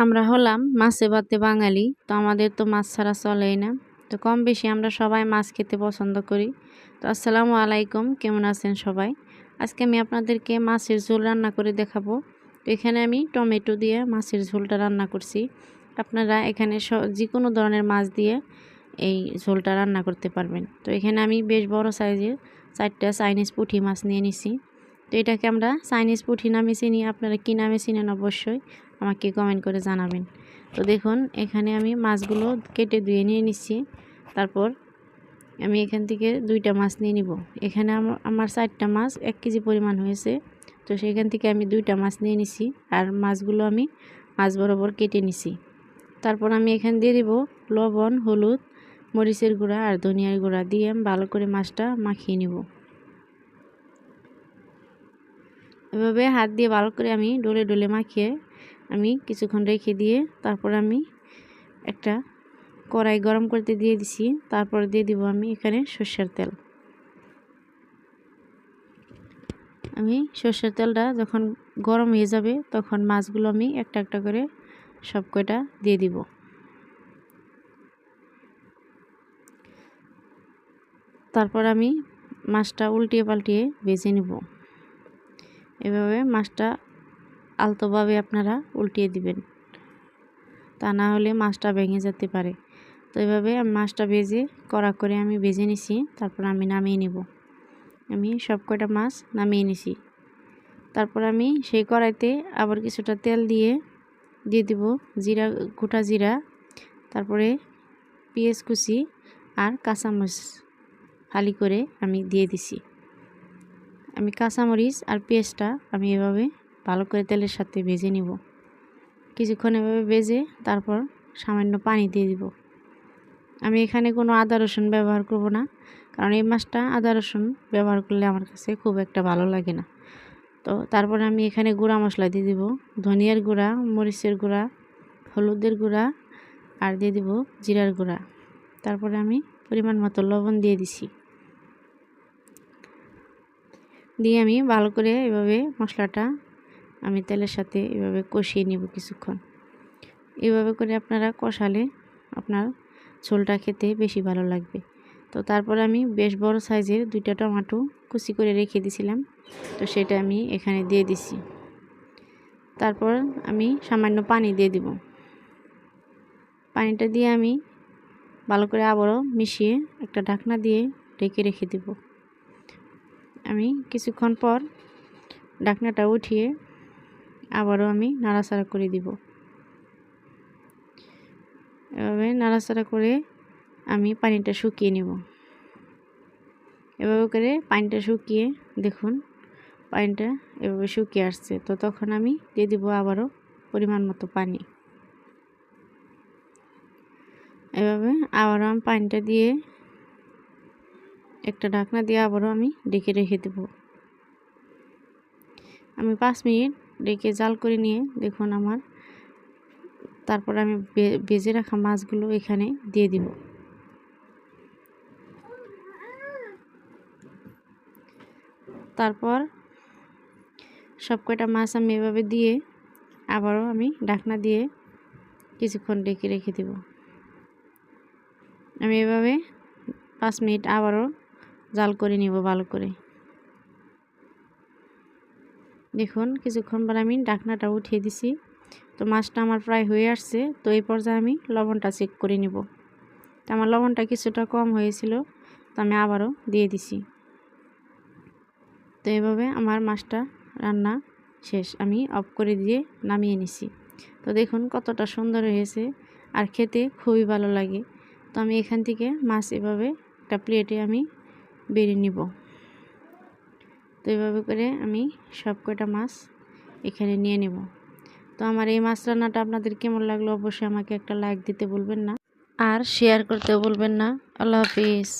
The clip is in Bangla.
আমরা হলাম মাছে ভাতে বাঙালি, তো আমাদের তো মাছ ছাড়া চলেই না। তো কম বেশি আমরা সবাই মাছ খেতে পছন্দ করি। তো আসসালামু আলাইকুম, কেমন আছেন সবাই? আজকে আমি আপনাদেরকে মাছের ঝোল রান্না করে দেখাবো। তো এখানে আমি টমেটো দিয়ে মাছের ঝোলটা রান্না করছি। আপনারা এখানে যে কোনো ধরনের মাছ দিয়ে এই ঝোলটা রান্না করতে পারবেন। তো এখানে আমি বেশ বড় সাইজের চারটা চাইনিজ পুঁটি মাছ নিয়ে নিছি। তো এটাকে আমরা চাইনিজ পুঁটি নামে চিনি আপনারা কী নামে চিনেন অবশ্যই আমাকে কমেন্ট করে জানাবেন। তো দেখুন, এখানে আমি মাছগুলো কেটে ধুয়ে নিয়ে নিচ্ছি। তারপর আমি এখান থেকে দুইটা মাছ নিয়ে নিব। এখানে আমার চারটা মাছ এক কেজি পরিমাণ হয়েছে। তো সেখান থেকে আমি দুইটা মাছ নিয়ে নিছি আর মাছগুলো আমি মাছ বরাবর কেটে নিছি। তারপর আমি এখান দিয়ে দিব লবণ, হলুদ, মরিচের গুঁড়া আর ধনিয়ার গুঁড়া দিয়ে আমি ভালো করে মাছটা মাখিয়ে নিব। এভাবে হাত দিয়ে ভালো করে আমি ডলে ডলে মাখিয়ে আমি কিছুক্ষণ রেখে দিয়ে তারপর আমি একটা কড়াই গরম করতে দিয়ে দিছি। তারপর দিয়ে দিব আমি এখানে সর্ষের তেল। আমি সর্ষের তেলটা যখন গরম হয়ে যাবে তখন মাছগুলো আমি একটা একটা করে সব কয়টা দিয়ে দিব। তারপর আমি মাছটা উল্টিয়ে পাল্টিয়ে ভেজে নেব। এভাবে মাছটা আলতোভাবে আপনারা উল্টিয়ে দিবেন। তা না হলে মাছটা ভেঙে যেতে পারে। তো এভাবে আমি মাছটা ভেজে কড়া করে আমি ভেজে নিছি, তারপর আমি নামিয়ে নিব। আমি সব কয়টা মাছ নামিয়ে নিছি। তারপর আমি সেই কড়াইতে আবার কিছুটা তেল দিয়ে দিয়ে দিব জিরা, গোটা জিরা, তারপরে পেঁয়াজ কুচি আর কাঁচামরিচ ফালি করে আমি দিয়ে দিছি। আমি কাঁচামরিচ আর পেঁয়াজটা আমি এভাবে ভালো করে তেলের সাথে ভেজে নিব। কিছুক্ষণ এভাবে ভেজে তারপর সামান্য পানি দিয়ে দিব। আমি এখানে কোনো আদা রসুন ব্যবহার করব না, কারণ এই মাছটা আদা রসুন ব্যবহার করলে আমার কাছে খুব একটা ভালো লাগে না। তো তারপরে আমি এখানে গুঁড়া মশলা দিয়ে দিব, ধনিয়ার গুঁড়া, মরিচের গুঁড়া, হলুদের গুঁড়া আর দিয়ে দিব জিরার গুঁড়া। তারপরে আমি পরিমাণ মতো লবণ দিয়ে দিছি। দিয়ে আমি ভালো করে এভাবে মশলাটা আমি তেলের সাথে এভাবে কষিয়ে নিব কিছুক্ষণ। এভাবে করে আপনারা কষালে আপনার ঝোলটা খেতে বেশি ভালো লাগবে। তো তারপর আমি বেশ বড় সাইজের দুইটা টমাটো কুচি করে রেখে দিছিলাম। তো সেটা আমি এখানে দিয়ে দিছি। তারপর আমি সামান্য পানি দিয়ে দিব। পানিটা দিয়ে আমি ভালো করে আবারও মিশিয়ে একটা ঢাকনা দিয়ে ঢেকে রেখে দেব। আমি কিছুক্ষণ পর ঢাকনাটা উঠিয়ে আবারও আমি নাড়াচাড়া করে দিব। এভাবে নাড়াচাড়া করে আমি পানিটা শুকিয়ে নেব। এভাবে করে পানিটা শুকিয়ে দেখুন, পানিটা এভাবে শুকিয়ে আসছে। তো তখন আমি দিয়ে দিব আবারও পরিমাণ মতো পানি। এভাবে আবারও আমি পানিটা দিয়ে একটা ঢাকনা দিয়ে আবারও আমি ডেকে রেখে দেব। আমি পাঁচ মিনিট ডেকে জাল করে নিয়ে দেখুন আমার, তারপর আমি বেজে রাখা মাছগুলো এখানে দিয়ে দিব। তারপর সব কয়টা মাছ আমি এভাবে দিয়ে আবারও আমি ঢাকনা দিয়ে কিছুক্ষণ ডেকে রেখে দেব। আমি এভাবে পাঁচ মিনিট আবারও জাল করে নিব ভালো করে। দেখুন, কিছুক্ষণ পর আমি ডাকনাটা উঠিয়ে দিছি। তো মাছটা আমার প্রায় হয়ে আসছে, তো এই পর্যায়ে আমি লবণটা চেক করে নিব। তো আমার লবণটা কিছুটা কম হয়েছিল, তো আমি আবারও দিয়ে দিছি। তো এভাবে আমার মাছটা রান্না শেষ। আমি অফ করে দিয়ে নামিয়ে নিছি। তো দেখুন কতটা সুন্দর হয়েছে, আর খেতে খুবই ভালো লাগে। তো আমি এখান থেকে মাছ এভাবে একটা প্লেটে আমি বেরিয়ে নিব। তো এইভাবে করে আমি সব কটা মাছ এখানে নিয়ে নেব। তো আমার এই মাছ রান্নাটা আপনাদের কেমন লাগল অবশ্যই আমাকে একটা লাইক দিতে বলবেন না। আর শেয়ার করতে বলবেন না। আল্লাহ হাফিজ।